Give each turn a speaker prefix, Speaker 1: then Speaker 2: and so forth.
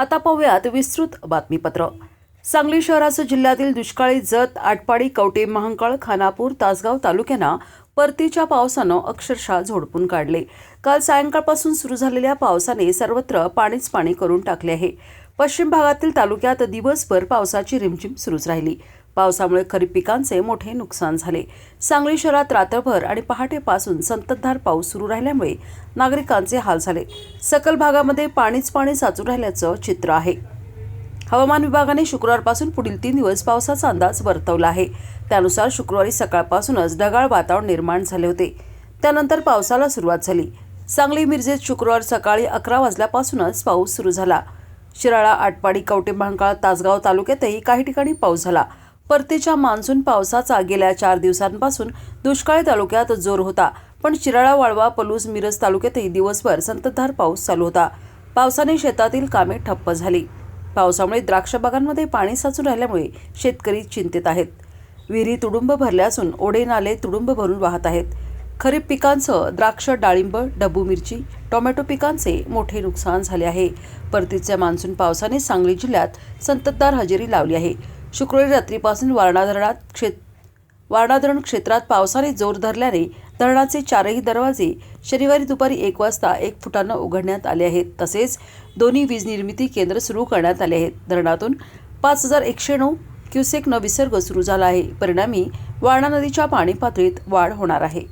Speaker 1: आता पाहूयात विस्तृत बातमीपत्र. सांगली शहरासह जिल्ह्यातील दुष्काळी जत आटपाडी कवटे महांकाळ खानापूर तासगाव तालुक्यांना परतीच्या पावसानं अक्षरशः झोडपून काढले. काल सायंकाळपासून सुरू झालेल्या पावसाने सर्वत्र पाणीच पाणी करून टाकले आहे. पश्चिम भागातील तालुक्यात दिवसभर पावसाची रिमझिम सुरूच राहिली. पावसामुळे खरीप पिकांचे मोठे नुकसान झाले. सांगली शहरात रात्रभर आणि पहाटेपासून संततधार पाऊस सुरू राहिल्यामुळे नागरिकांचे हाल झाले. सकल भागामध्ये पाणीच पाणी साचू राहिल्याचं चित्र आहे. हवामान विभागाने शुक्रवारपासून पुढील तीन दिवस पावसाचा अंदाज वर्तवला आहे. त्यानुसार शुक्रवारी सकाळपासूनच ढगाळ वातावरण निर्माण झाले होते. त्यानंतर पावसाला सुरुवात झाली. सांगली मिरजेत शुक्रवार सकाळी अकरा वाजल्यापासूनच पाऊस सुरू झाला. शिराळा आटपाडी कवटे महांकाळ तासगाव तालुक्यातही काही ठिकाणी पाऊस झाला. परतीच्या मान्सून पावसाचा गेल्या चार दिवसांपासून दुष्काळी तालुक्यात जोर होता. पण शिराळा वाळवा पलूस मिरज तालुक्यातही दिवसभर संततधार पाऊस चालू होता. पावसाने शेतातील कामे ठप्प झाली. पावसामुळे द्राक्ष बागांमध्ये पाणी साचून राहिल्यामुळे शेतकरी चिंतेत आहेत. विहिरी तुडुंब भरल्या असून ओढे नाले तुडुंब भरून वाहत आहेत. खरीप पिकांसह द्राक्ष डाळिंब डब्बू मिरची टोमॅटो पिकांचे मोठे नुकसान झाले आहे. परतीच्या मान्सून पावसाने सांगली जिल्ह्यात संततधार हजेरी लावली आहे. शुक्रवारी रात्रीपासून वारणा धरणात क्षेत वारणा धरण क्षेत्रात पावसाने जोर धरल्याने धरणाचे चारही दरवाजे शनिवारी दुपारी एक वाजता एक फुटानं उघडण्यात आले आहेत. तसेच दोन्ही वीज निर्मिती केंद्र सुरू करण्यात आले आहेत. धरणातून पाच हजार एकशे नऊ क्युसेक न विसर्ग सुरू झाला आहे. परिणामी वारणा नदीच्या पाणी पातळीत वाढ होणार आहे.